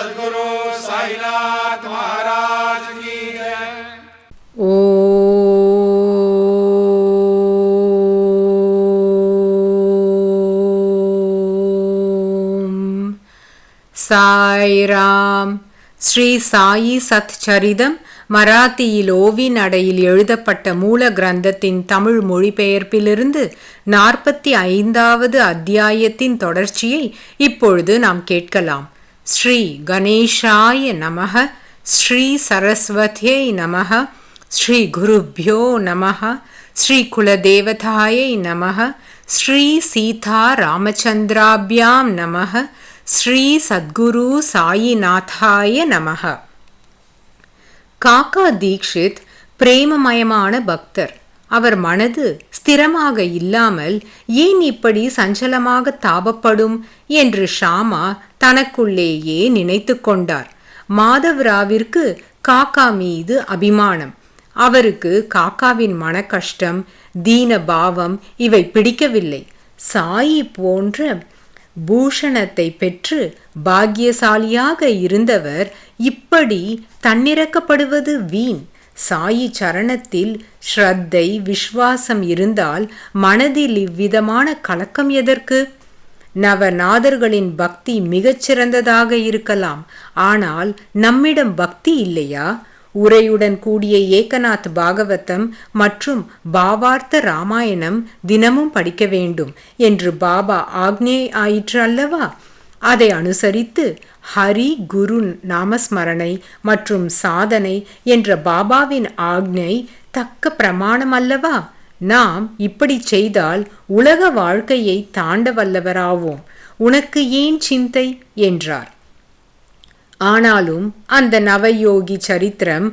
सदगुरु साईनाथ महाराज की जय ஓம் சாய்ராம் ஸ்ரீ சாயி சத் சரிதம் மராத்தியில் ஓவின் அடையில் எழுதப்பட்ட மூல கிரந்தத்தின் தமிழ் மொழிபெயர்ப்பிலிருந்து நாற்பத்தி ஐந்தாவது அத்தியாயத்தின் தொடர்ச்சியை இப்பொழுது நாம் கேட்கலாம் ஸ்ரீ கணேஷாய நமக ஸ்ரீ சரஸ்வதியை நமக ஸ்ரீ குருப்யோ நமக ஸ்ரீ குலதேவதாயை நமக ஸ்ரீ சீதா ராமச்சந்திராபியாம் நமக ஸ்ரீ சத்குரு சாயிநாதாய நமக காக்கா தீக்ஷித் பிரேமமயமான பக்தர். அவர் மனது ஸ்திரமாக இல்லாமல் ஏன் இப்படி சஞ்சலமாக தாபப்படும்? என்று ஷாமா தனக்குள்ளேயே நினைத்து கொண்டார். மாதவ்ராவிற்கு காக்கா மீது அபிமானம். அவருக்கு காக்காவின் மன கஷ்டம் தீன பாவம் இவை பிடிக்கவில்லை. சாயி போன்ற பூஷணத்தை பெற்று பாக்கியசாலியாக இருந்தவர் இப்படி தன்னிறக்கப்படுவது வீண். சாயி சரணத்தில் ஸ்ரத்தை விஸ்வாசம் இருந்தால் மனதில் இவ்விதமான கலக்கம் எதற்கு? நவநாதர்களின் பக்தி மிகச்சிறந்ததாக இருக்கலாம். ஆனால் நம்மிடம் பக்தி இல்லையா? உரையுடன் கூடிய ஏகநாத் பாகவதம் மற்றும் பாவார்த்த ராமாயணம் தினமும் படிக்க வேண்டும் என்று பாபா ஆக்னே ஆயிற்று அல்லவா? அதை அனுசரித்து ஹரி குரு நாமஸ்மரணை மற்றும் சாதனை என்ற பாபாவின் ஆக்ஞை தக்க பிரமாணம் அல்லவா? நாம் இப்படி செய்தால் உலக வாழ்க்கையை தாண்ட வல்லவராவோம் உனக்கு ஏன் சிந்தை? என்றார். ஆனாலும் அந்த நவயோகி சரித்திரம்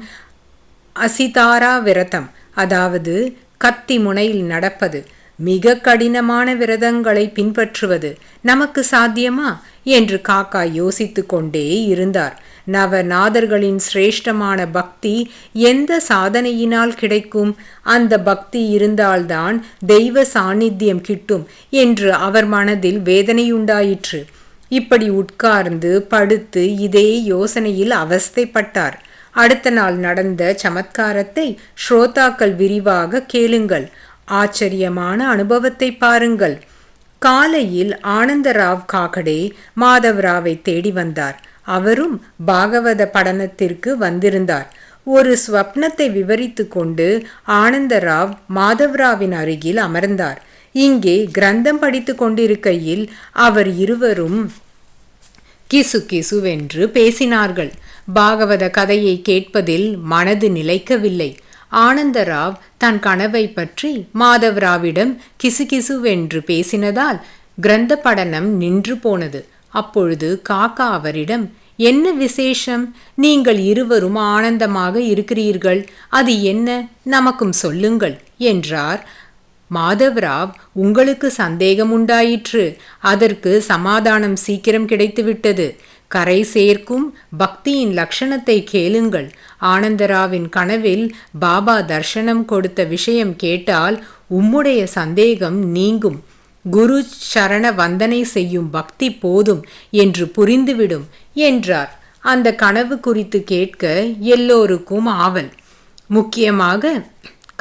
அசிதாரா விரதம் அதாவது கத்தி முனையில் நடப்பது மிக கடினமான விரதங்களை பின்பற்றுவது நமக்கு சாத்தியமா? என்று காக்கா யோசித்து கொண்டே இருந்தார். நவநாதர்களின் சிரேஷ்டமான பக்தி எந்த சாதனையினால் கிடைக்கும்? அந்த பக்தி இருந்தால்தான் தெய்வ சாநித்தியம் கிட்டும் என்று அவர் மனதில் வேதனையுண்டாயிற்று. இப்படி உட்கார்ந்து படுத்து இதே யோசனையில் அவஸ்தைப்பட்டார். அடுத்த நாள் நடந்த சமத்காரத்தை ஸ்ரோதாக்கள் விரிவாக கேளுங்கள். ஆச்சரியமான அனுபவத்தை பாருங்கள். காலையில் ஆனந்தராவ் காகடே மாதவராவை தேடி வந்தார். அவரும் பாகவத படனத்திற்கு வந்திருந்தார். ஒரு ஸ்வப்னத்தை விவரித்து கொண்டு ஆனந்தராவ் மாதவராவின் அருகில் அமர்ந்தார். இங்கே கிரந்தம் படித்து கொண்டிருக்கையில் அவர் இருவரும் கிசு கிசுவென்று பேசினார்கள். பாகவத கதையை கேட்பதில் மனது நிலைக்கவில்லை. ஆனந்தராவ் தன் கனவை பற்றி மாதவராவிடம் கிசுகிசுவென்று பேசினதால் கிரந்த படனம் நின்று போனது. அப்பொழுது காக்கா அவரிடம் என்ன விசேஷம்? நீங்கள் இருவரும் ஆனந்தமாக இருக்கிறீர்கள். அது என்ன? நமக்கும் சொல்லுங்கள் என்றார். மாதவராவ் உங்களுக்கு சந்தேகம் உண்டாயிற்று. அதற்கு சமாதானம் சீக்கிரம் கிடைத்துவிட்டது. கரை சேர்க்கும் பக்தியின் லட்சணத்தை கேளுங்கள். ஆனந்தராவின் கனவில் பாபா தர்ஷனம் கொடுத்த விஷயம் கேட்டால் உம்முடைய சந்தேகம் நீங்கும். குரு சரண வந்தனை செய்யும் பக்தி போதும் என்று புரிந்துவிடும் என்றார். அந்த கனவு குறித்து கேட்க எல்லோருக்கும் ஆவல். முக்கியமாக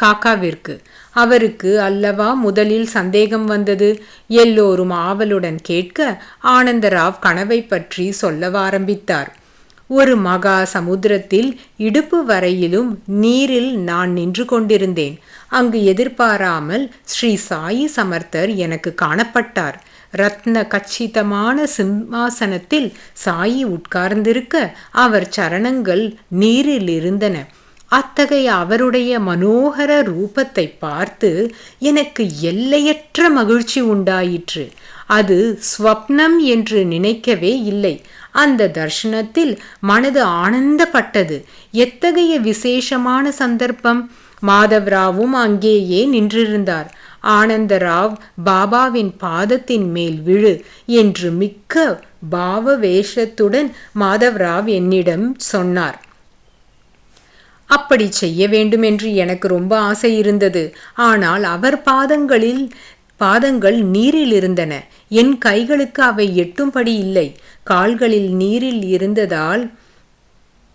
காக்காவிற்கு. அவருக்கு அல்லவா முதலில் சந்தேகம் வந்தது? எல்லோரும் ஆவலுடன் கேட்க ஆனந்தராவ் கனவை பற்றி சொல்ல ஆரம்பித்தார். ஒரு மகா சமுத்திரத்தில் இடுப்பு வரையிலும் நீரில் நான் நின்று கொண்டிருந்தேன். அங்கு எதிர்பாராமல் ஸ்ரீ சாயி சமர்த்தர் எனக்கு காணப்பட்டார். ரத்ன கச்சிதமான சிம்மாசனத்தில் சாயி உட்கார்ந்திருக்க அவர் சரணங்கள் நீரில் இருந்தன அத்தகைய அவருடைய மனோகர ரூபத்தை பார்த்து எனக்கு எல்லையற்ற மகிழ்ச்சி உண்டாயிற்று. அது ஸ்வப்னம் என்று நினைக்கவே இல்லை. அந்த தர்ஷனத்தில் மனது ஆனந்தப்பட்டது. எத்தகைய விசேஷமான சந்தர்ப்பம்? மாதவ்ராவும் அங்கேயே நின்றிருந்தார். ஆனந்தராவ் பாபாவின் பாதத்தின் மேல் விழு என்று மிக்க பாவ வேஷத்துடன் மாதவ்ராவ் என்னிடம் சொன்னார். அப்படி செய்ய வேண்டும் என்று எனக்கு ரொம்ப ஆசை இருந்தது. ஆனால் அவர் பாதங்களில் பாதங்கள் நீரில் இருந்தன. என் கைகளுக்கு அவை எட்டும்படி இல்லை. கால்களில் நீரில் இருந்ததால்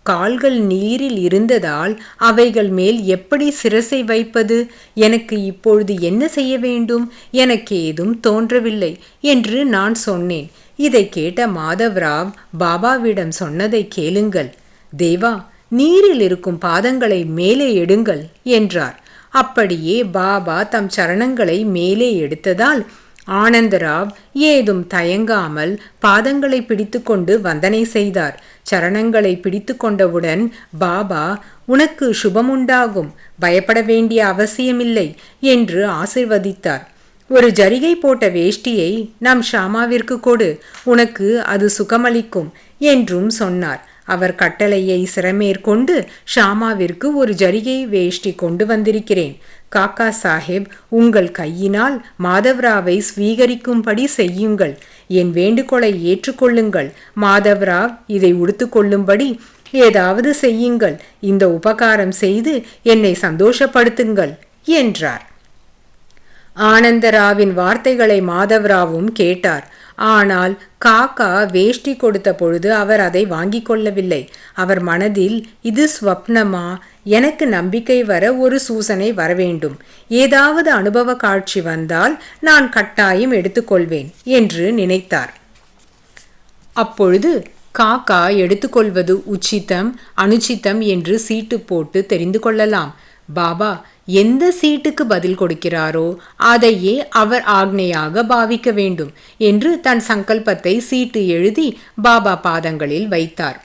கால்கள் நீரில் இருந்ததால் அவைகள் மேல் எப்படி சிரசை வைப்பது? எனக்கு இப்பொழுது என்ன செய்ய வேண்டும்? எனக்கு ஏதும் தோன்றவில்லை என்று நான் சொன்னேன். இதை கேட்ட மாதவ்ராவ் பாபாவிடம் சொன்னதை கேளுங்கள். தேவா நீரில் இருக்கும் பாதங்களை மேலே எடுங்கள் என்றார். அப்படியே பாபா தம் சரணங்களை மேலே எடுத்ததால் ஆனந்தராவ் ஏதும் தயங்காமல் பாதங்களை பிடித்துக்கொண்டு வந்தனை செய்தார். சரணங்களை பிடித்து கொண்டவுடன் பாபா உனக்கு சுபமுண்டாகும் பயப்பட வேண்டிய அவசியமில்லை என்று ஆசிர்வதித்தார். ஒரு ஜரிகை போட்ட வேஷ்டியை நம் ஷாமாவிற்கு கொடு உனக்கு அது சுகமளிக்கும் என்றும் சொன்னார். அவர் கட்டளையை சிறமேற்கொண்டு ஷாமாவிற்கு ஒரு ஜரிகை வேஷ்டி கொண்டு வந்திருக்கிறேன். காக்கா சாஹேப் உங்கள் கையினால் மாதவ்ராவை ஸ்வீகரிக்கும்படி செய்யுங்கள். என் வேண்டுகோளை ஏற்றுக்கொள்ளுங்கள். மாதவ்ராவ் இதை உடுத்துக்கொள்ளும்படி ஏதாவது செய்யுங்கள். இந்த உபகாரம் செய்து என்னை சந்தோஷப்படுத்துங்கள் என்றார். ஆனந்தராவின் வார்த்தைகளை மாதவராவும் கேட்டார். ஆனால் காக்கா வேஷ்டி கொடுத்த பொழுது அவர் அதை வாங்கி கொள்ளவில்லை. அவர் மனதில் இது ஸ்வப்னமா? எனக்கு நம்பிக்கை வர ஒரு சூசனை வரவேண்டும். ஏதாவது அனுபவ காட்சி வந்தால் நான் கட்டாயம் எடுத்துக்கொள்வேன் என்று நினைத்தார். அப்பொழுது காக்கா எடுத்துக்கொள்வது உச்சிதம் அனுச்சிதம் என்று சீட்டு போட்டு தெரிந்து கொள்ளலாம். பாபா எந்த சீட்டுக்கு பதில் கொடுக்கிறாரோ அதையே அவர் ஆக்னையாக பாவிக்க வேண்டும் என்று தன் சங்கல்பத்தை சீட்டு எழுதி பாபா பாதங்களில் வைத்தார்.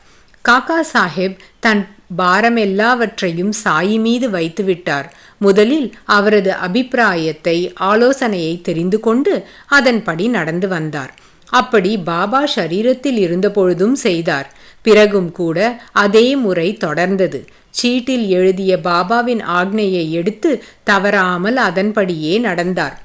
காக்கா சாஹேப் தன் பாரம் எல்லாவற்றையும் சாயி மீது வைத்துவிட்டார் முதலில் அவரது அபிப்பிராயத்தை ஆலோசனையை தெரிந்து கொண்டு அதன்படி நடந்து வந்தார். அப்படி பாபா ஷரீரத்தில் இருந்தபொழுதும் செய்தார். பிறகும் கூட அதே முறை தொடர்ந்தது. சீட்டில் எழுதிய பாபாவின் ஆக்னையை எடுத்து தவறாமல் அதன்படியே நடந்தார்.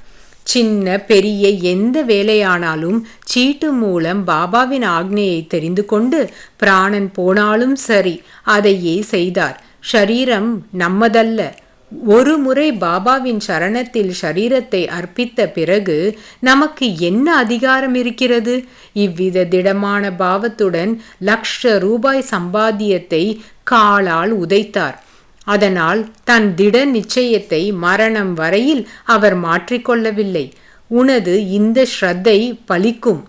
சின்ன பெரிய எந்த வேலையானாலும் சீட்டு மூலம் பாபாவின் ஆக்னையை தெரிந்து கொண்டு பிராணன் போனாலும் சரி அதையே செய்தார். ஷரீரம் நம்மதல்ல. ஒரு முறை பாபாவின் சரணத்தில் ஷரீரத்தை அர்ப்பித்த பிறகு நமக்கு என்ன அதிகாரம் இருக்கிறது? இவ்வித திடமான பாவத்துடன் லக்ஷ ரூபாய் சம்பாத்தியத்தை காலால் உதைத்தார். அதனால் தன் திட நிச்சயத்தை மரணம் வரையில் அவர் மாற்றிக்கொள்ளவில்லை. உனது இந்த ஸ்ரத்தை பலிக்கும்.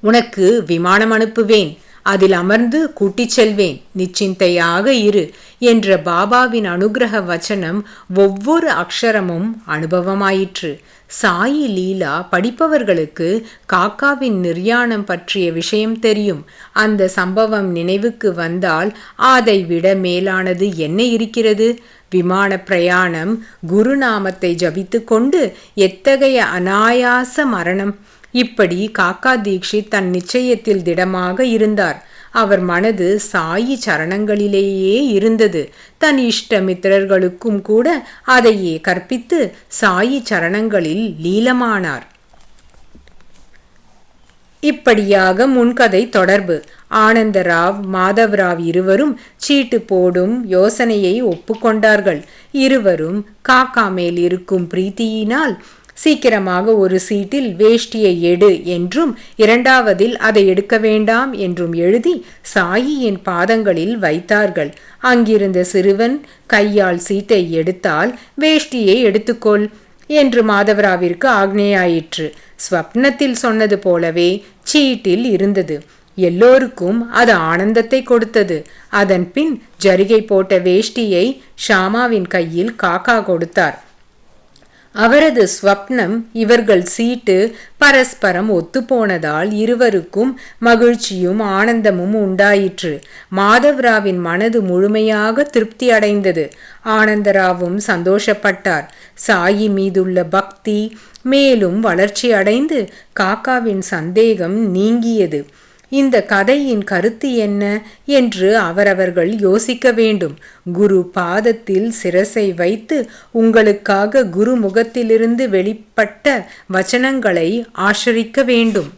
உனக்கு விமானம் அனுப்புவேன். அதில் அமர்ந்து கூட்டிச் செல்வேன். நிச்சிந்தையாக இரு என்ற பாபாவின் அனுகிரக வச்சனம் ஒவ்வொரு அக்ஷரமும் அனுபவமாயிற்று. சாயி லீலா படிப்பவர்களுக்கு காக்காவின் நிர்யாணம் பற்றிய விஷயம் தெரியும். அந்த சம்பவம் நினைவுக்கு வந்தால் அதை விட மேலானது என்ன இருக்கிறது? விமான பிரயாணம் குருநாமத்தை ஜபித்து கொண்டு எத்தகைய அனாயாச மரணம்? இப்படி காக்கா தீக்ஷித் தன் நிச்சயத்தில் திடமாக இருந்தார். அவர் மனது சாயி சரணங்களிலேயே இருந்தது. தன் இஷ்டமித்திரர்களுக்கும் கூட அதையே கற்பித்து சாயி சரணங்களில் லீலமானார். இப்படியாக முன்கதை தொடர்பு. ஆனந்தராவ் மாதவராவ் இருவரும் சீட்டு போடும் யோசனையை ஒப்புக்கொண்டார்கள். இருவரும் காக்கா மேல் இருக்கும் பிரீத்தியினால் சீக்கிரமாக ஒரு சீட்டில் வேஷ்டியை எடு என்றும் இரண்டாவதில் அதை எடுக்க வேண்டாம் என்றும் எழுதி சாயியின் பாதங்களில் வைத்தார்கள். அங்கிருந்த சிறுவன் கையால் சீட்டை எடுத்தால் வேஷ்டியை எடுத்துக்கொள் என்று மாதவராவிற்கு ஆக்னேயாயிற்று. ஸ்வப்னத்தில் சொன்னது போலவே சீட்டில் இருந்தது. எல்லோருக்கும் அது ஆனந்தத்தை கொடுத்தது. அதன் பின் ஜரிகை போட்ட வேஷ்டியை ஷாமாவின் கையில் காக்கா கொடுத்தார். அவரது ஸ்வப்னம் இவர்கள் சீட்டு பரஸ்பரம் ஒத்துப்போனதால் இருவருக்கும் மகிழ்ச்சியும் ஆனந்தமும் உண்டாயிற்று. மாதவ்ராவின் மனது முழுமையாக திருப்தி அடைந்தது. ஆனந்தராவும் சந்தோஷப்பட்டார். சாயி மீதுள்ள பக்தி மேலும் வளர்ச்சி அடைந்து காக்காவின் சந்தேகம் நீங்கியது. இந்த கதையின் கருத்து என்ன என்று அவரவர்கள் யோசிக்க வேண்டும். குரு பாதத்தில் சிரசை வைத்து உங்களுக்காக குரு முகத்திலிருந்து வெளிப்பட்ட வச்சனங்களை ஆஷரிக்க வேண்டும்.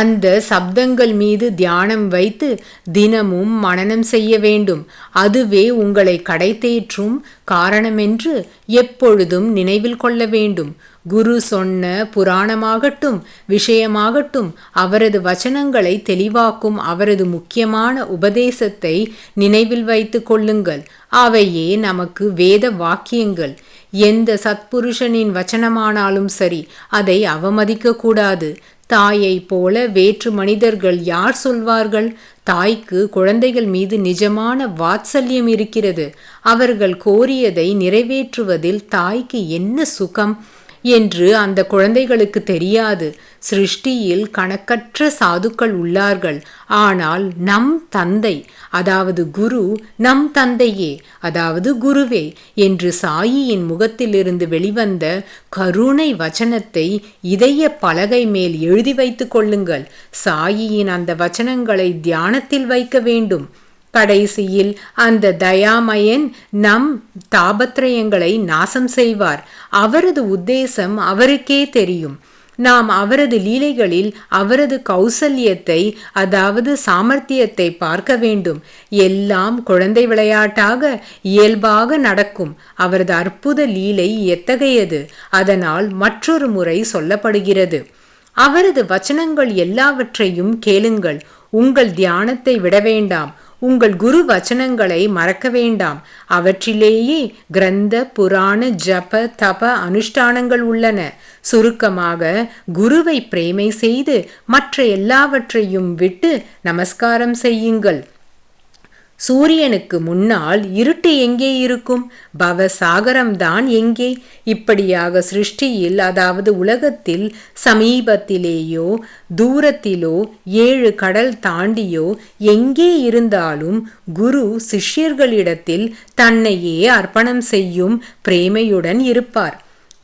அந்த சப்தங்கள் மீது தியானம் வைத்து தினமும் மனனம் செய்ய வேண்டும். அதுவே உங்களை கடைத்தேற்றும் காரணமென்று எப்பொழுதும் நினைவில் கொள்ள வேண்டும். குரு சொன்ன புராணமாகட்டும் விஷயமாகட்டும் அவரது வச்சனங்களை தெளிவாக்கும் அவரது முக்கியமான உபதேசத்தை நினைவில் வைத்து கொள்ளுங்கள். அவையே நமக்கு வேத வாக்கியங்கள். எந்த சத்புருஷனின் வச்சனமானாலும் சரி அதை அவமதிக்க கூடாது. தாயை போல வேற்று மனிதர்கள் யார் சொல்வார்கள்? தாய்க்கு குழந்தைகள் மீது நிஜமான வாத்சல்யம் இருக்கிறது. அவர்கள் கோரியதை நிறைவேற்றுவதில் தாய்க்கு என்ன சுகம்? என்று அந்த குழந்தைகளுக்கு தெரியாது. சிருஷ்டியில் கணக்கற்ற சாதுக்கள் உள்ளார்கள். ஆனால் நம் தந்தை அதாவது குரு நம் தந்தையே அதாவது குருவே என்று சாயியின் முகத்திலிருந்து வெளிவந்த கருணை வச்சனத்தை இதய பலகை மேல் எழுதி வைத்துக் கொள்ளுங்கள். சாயியின் அந்த வச்சனங்களை தியானத்தில் வைக்க வேண்டும். கடைசியில் அந்த தயாமயன் நம் தாபத்ரயங்களை நாசம் செய்வார். அவரது உத்தேசம் அவருக்கே தெரியும். நாம் அவரது லீலைகளில் அவரது கௌசல்யத்தை அதாவது சாமர்த்தியத்தை பார்க்க வேண்டும். எல்லாம் குழந்தை விளையாட்டாக இயல்பாக நடக்கும். அவரது அற்புத லீலை எத்தகையது? அதனால் மற்றொரு முறை சொல்லப்படுகிறது. அவரது வச்சனங்கள் எல்லாவற்றையும் கேளுங்கள். உங்கள் தியானத்தை விட வேண்டாம். உங்கள் குரு வச்சனங்களை மறக்க வேண்டாம். அவற்றிலேயே கிரந்த புராண ஜப தப அனுஷ்டானங்கள் உள்ளன. சுருக்கமாக குருவை பிரேமை செய்து மற்ற எல்லாவற்றையும் விட்டு நமஸ்காரம் செய்யுங்கள். சூரியனுக்கு முன்னால் இருட்டு எங்கே இருக்கும்? பவசாகரம்தான் எங்கே? இப்படியாக சிருஷ்டியில் அதாவது உலகத்தில் சமீபத்திலேயோ தூரத்திலோ ஏழு கடல் தாண்டியோ எங்கே இருந்தாலும் குரு சிஷ்யர்களிடத்தில் தன்னையே அர்ப்பணம் செய்யும் பிரேமையுடன் இருப்பார்.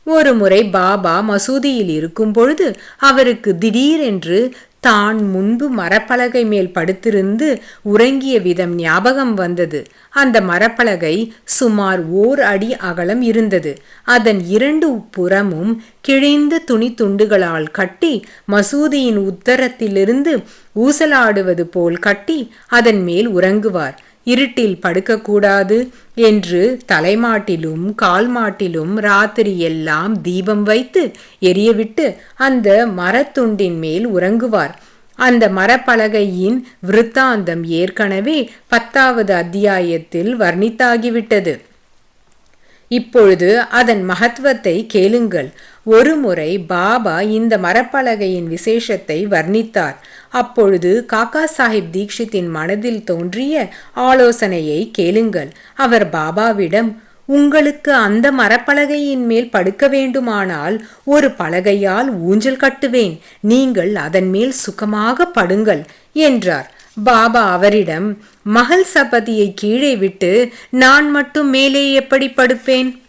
ஒரு முறை பாபா மசூதியில் இருக்கும் பொழுது அவருக்கு திடீரென்று தான் முன்பு மரப்பலகை மேல் படுத்திருந்து உறங்கிய விதம் ஞாபகம் வந்தது. அந்த மரப்பலகை சுமார் ஓர் அடி அகலம் இருந்தது. அதன் இரண்டு புறமும் கிழிந்த துணி துண்டுகளால் கட்டி மசூதியின் உத்தரத்திலிருந்து ஊசலாடுவது போல் கட்டி அதன் மேல் உறங்குவார். இருட்டில் படுக்கக்கூடாது என்று தலைமாட்டிலும் கால் மாட்டிலும் ராத்திரி எல்லாம் தீபம் வைத்து எரியவிட்டு அந்த மரத்துண்டின் மேல் உறங்குவார். அந்த மரப்பலகையின் விருத்தாந்தம் ஏற்கனவே பத்தாவது அத்தியாயத்தில் வர்ணித்தாகிவிட்டது. இப்பொழுது அதன் மகத்துவத்தை கேளுங்கள். ஒருமுறை பாபா இந்த மரப்பலகையின் விசேஷத்தை வர்ணித்தார். அப்பொழுது காக்கா சாஹிப் தீக்ஷித்தின் மனதில் தோன்றிய ஆலோசனையை கேளுங்கள். அவர் பாபாவிடம் உங்களுக்கு அந்த மரப்பலகையின் மேல் படுக்க வேண்டுமானால் ஒரு பலகையால் ஊஞ்சல் கட்டுவேன். நீங்கள் அதன் மேல் சுகமாக படுங்கள் என்றார். பாபா அவரிடம் மகள் சபதியை கீழே விட்டு நான் மட்டும் மேலே எப்படி படுப்பேன்?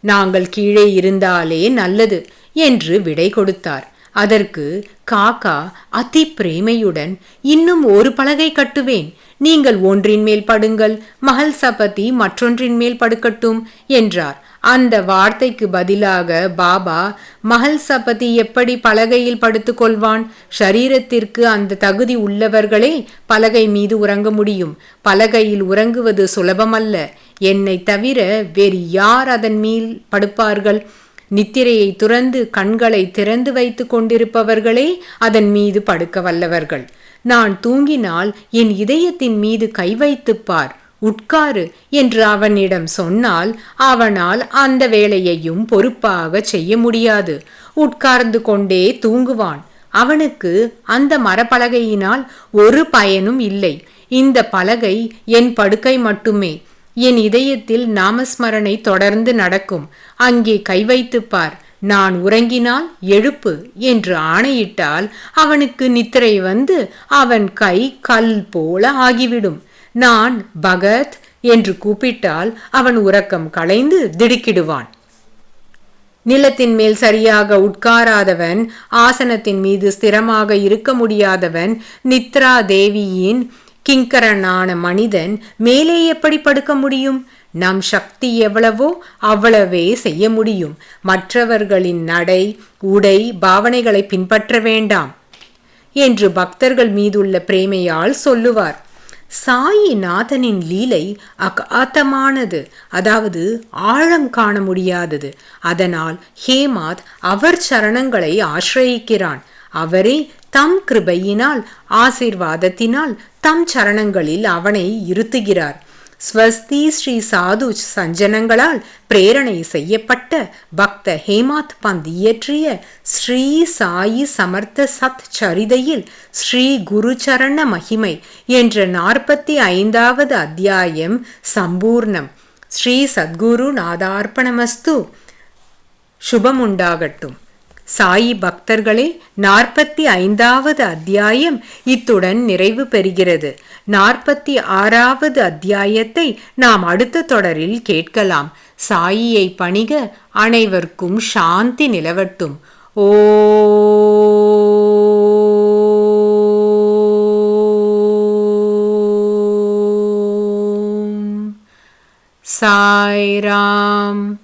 நாங்கள் கீழே இருந்தாலே நல்லது என்று விடை கொடுத்தார். அதற்கு காக்கா அதி பிரேமையுடன் இன்னும் ஒரு பலகை கட்டுவேன். நீங்கள் ஒன்றின் மேல் படுங்கள் மகள் சபதி மற்றொன்றின் மேல் படுக்கட்டும் என்றார். அந்த வார்த்தைக்கு பதிலாக பாபா மகள் சபதி எப்படி பலகையில் படுத்துக்கொள்வான்? ஷரீரத்திற்கு அந்த தகுதி உள்ளவர்களே பலகை மீது உறங்க முடியும். பலகையில் உறங்குவது சுலபமல்ல. என்னை தவிர வேறு யார் அதன் மேல் படுப்பார்கள்? நித்திரையை துறந்து கண்களை திறந்து வைத்து கொண்டிருப்பவர்களே அதன் மீது படுக்க வல்லவர்கள். நான் தூங்கினால் என் இதயத்தின் மீது கை வைத்துப் பார். உட்காரு என்று அவனிடம் சொன்னால் அவனால் அந்த வேலையையும் பொறுப்பாக செய்ய முடியாது. உட்கார்ந்து கொண்டே தூங்குவான். அவனுக்கு அந்த மரப்பலகையினால் ஒரு பயனும் இல்லை. இந்த பலகை என் படுக்கை மட்டுமே. என் இதயத்தில் நாமஸ்மரணை தொடர்ந்து நடக்கும். அங்கே கை வைத்துப் பார். நான் உறங்கினால் எழுப்பு என்று ஆணையிட்டால் அவனுக்கு நித்திரை வந்து அவன் கை கல் போல ஆகிவிடும். நான் பகத் என்று கூப்பிட்டால் அவன் உறக்கம் களைந்து திடுக்கிடுவான். நிலத்தின் மேல் சரியாக உட்காராதவன் ஆசனத்தின் மீது ஸ்திரமாக இருக்க முடியாதவன் நித்ரா தேவியின் கிங்கரனான மனிதன் மேலே எப்படி படுக்க முடியும்? நம் சக்தி எவ்வளவோ அவ்வளவே செய்ய முடியும். மற்றவர்களின் நடை உடை பாவனைகளை பின்பற்ற வேண்டாம் என்று பக்தர்கள் மீதுள்ள பிரேமையால் சொல்லுவார். சாயிநாதனின் லீலை அகாத்தமானது அதாவது ஆழம் காண முடியாதது. அதனால் ஹேமாத் அவர் சரணங்களை ஆசிரயிக்கிறான். அவரே தம் கிருபையினால் ஆசீர்வாதத்தினால் தம் சரணங்களில் அவனை இருத்துகிறார். ஸ்வஸ்தி ஸ்ரீ சாது சஞ்சனங்களால் பிரேரணை செய்யப்பட்ட பக்த ஹேமாத் பந்த் இயற்றிய ஸ்ரீ சாயி சமர்த்த சத் சரிதையில் ஸ்ரீ குருச்சரண மகிமை என்ற நாற்பத்தி ஐந்தாவது அத்தியாயம் சம்பூர்ணம். ஸ்ரீ சத்குரு நாதார்ப்பணமஸ்து. சுபமுண்டாகட்டும். சாயி பக்தர்களே நாற்பத்தி ஐந்தாவது அத்தியாயம் இத்துடன் நிறைவு பெறுகிறது. நாற்பத்தி ஆறாவது அத்தியாயத்தை நாம் அடுத்த தொடரில் கேட்கலாம். சாயியை பணிக அனைவருக்கும் சாந்தி நிலவட்டும். ஓ சாய்ராம்